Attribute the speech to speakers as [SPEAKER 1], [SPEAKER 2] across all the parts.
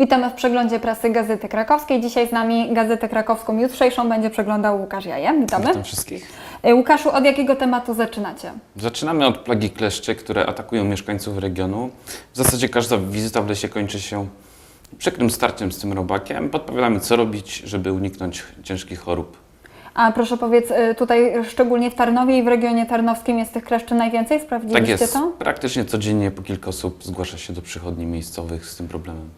[SPEAKER 1] Witamy w przeglądzie prasy Gazety Krakowskiej. Dzisiaj z nami Gazetę Krakowską jutrzejszą będzie przeglądał Łukasz Jajem. Witamy.
[SPEAKER 2] Witam wszystkich.
[SPEAKER 1] E, Łukaszu, od jakiego tematu zaczynacie?
[SPEAKER 2] Zaczynamy od plagi kleszczy, które atakują mieszkańców regionu. W zasadzie każda wizyta w lesie kończy się przykrym starciem z tym robakiem. Podpowiadamy, co robić, żeby uniknąć ciężkich chorób.
[SPEAKER 1] A proszę powiedz, e, tutaj szczególnie w Tarnowie i w regionie tarnowskim jest tych kleszczy najwięcej? Sprawdziliście
[SPEAKER 2] Tak jest.
[SPEAKER 1] to?
[SPEAKER 2] Praktycznie codziennie po kilka osób zgłasza się do przychodni miejscowych z tym problemem.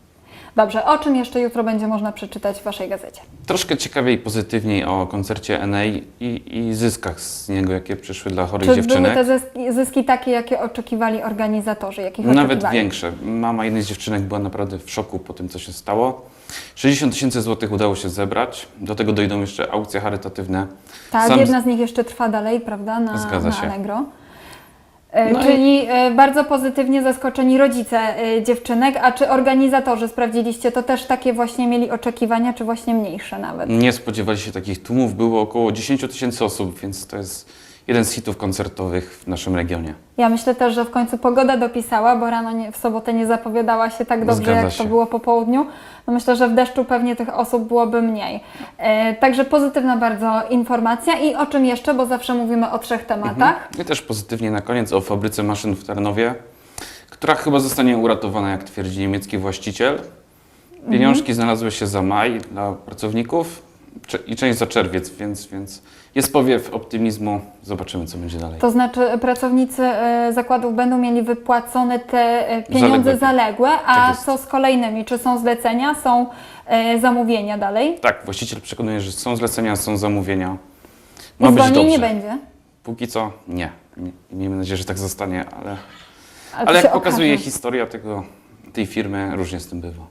[SPEAKER 1] Dobrze, o czym jeszcze jutro będzie można przeczytać w Waszej gazecie?
[SPEAKER 2] Troszkę ciekawiej i pozytywniej o koncercie NA i, i zyskach z niego, jakie przyszły dla chorych
[SPEAKER 1] Czy były
[SPEAKER 2] dziewczynek.
[SPEAKER 1] te zyski, zyski takie, jakie oczekiwali organizatorzy? Jakich
[SPEAKER 2] Nawet
[SPEAKER 1] oczekiwali?
[SPEAKER 2] większe. Mama jednej z dziewczynek była naprawdę w szoku po tym, co się stało. 60 tysięcy złotych udało się zebrać. Do tego dojdą jeszcze aukcje charytatywne.
[SPEAKER 1] Tak,
[SPEAKER 2] Sam-
[SPEAKER 1] jedna z nich jeszcze trwa dalej, prawda, na,
[SPEAKER 2] Zgadza
[SPEAKER 1] na
[SPEAKER 2] się.
[SPEAKER 1] Allegro. E,
[SPEAKER 2] No i-
[SPEAKER 1] Czyli e, bardzo pozytywnie zaskoczeni rodzice e, dziewczynek, a czy organizatorzy sprawdziliście, to też takie właśnie mieli oczekiwania, czy właśnie mniejsze nawet?
[SPEAKER 2] Nie spodziewali się takich tłumów. Było około 10 tysięcy osób, więc to jest jeden z hitów koncertowych w naszym regionie.
[SPEAKER 1] Ja myślę też, że w końcu pogoda dopisała, bo rano nie, w sobotę nie zapowiadała się tak dobrze,
[SPEAKER 2] Zgadza
[SPEAKER 1] jak
[SPEAKER 2] się.
[SPEAKER 1] to było po południu. No myślę, że w deszczu pewnie tych osób byłoby mniej. E, także pozytywna bardzo informacja i o czym jeszcze, bo zawsze mówimy o trzech tematach.
[SPEAKER 2] I też pozytywnie na koniec o fabryce maszyn w Tarnowie, która chyba zostanie uratowana, jak twierdzi niemiecki właściciel. Pieniążki znalazły się za maj dla pracowników i część za czerwiec, więc, więc jest powiew optymizmu. Zobaczymy, co będzie dalej.
[SPEAKER 1] To znaczy pracownicy e, zakładów będą mieli wypłacone te e, pieniądze
[SPEAKER 2] Zaległe.
[SPEAKER 1] zaległe, a
[SPEAKER 2] Tak
[SPEAKER 1] co z kolejnymi? Czy są zlecenia, są e, zamówienia dalej?
[SPEAKER 2] Tak, właściciel przekonuje, że są zlecenia, są zamówienia. Ma być
[SPEAKER 1] zwolnień nie
[SPEAKER 2] dobrze.
[SPEAKER 1] będzie?
[SPEAKER 2] Póki co nie. Nie- Miejmy nadzieję, że tak zostanie, ale,
[SPEAKER 1] Ale,
[SPEAKER 2] ale jak pokazuje
[SPEAKER 1] okaże.
[SPEAKER 2] historia tego, tej firmy, różnie z tym bywa.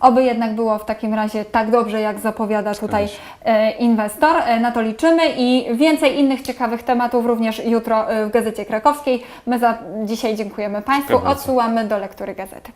[SPEAKER 1] Oby jednak było w takim razie tak dobrze, jak zapowiada tutaj e, inwestor. E, na to liczymy i więcej innych ciekawych tematów również jutro e, w Gazecie Krakowskiej. My za dzisiaj dziękujemy Państwu. Odsyłamy do lektury gazety.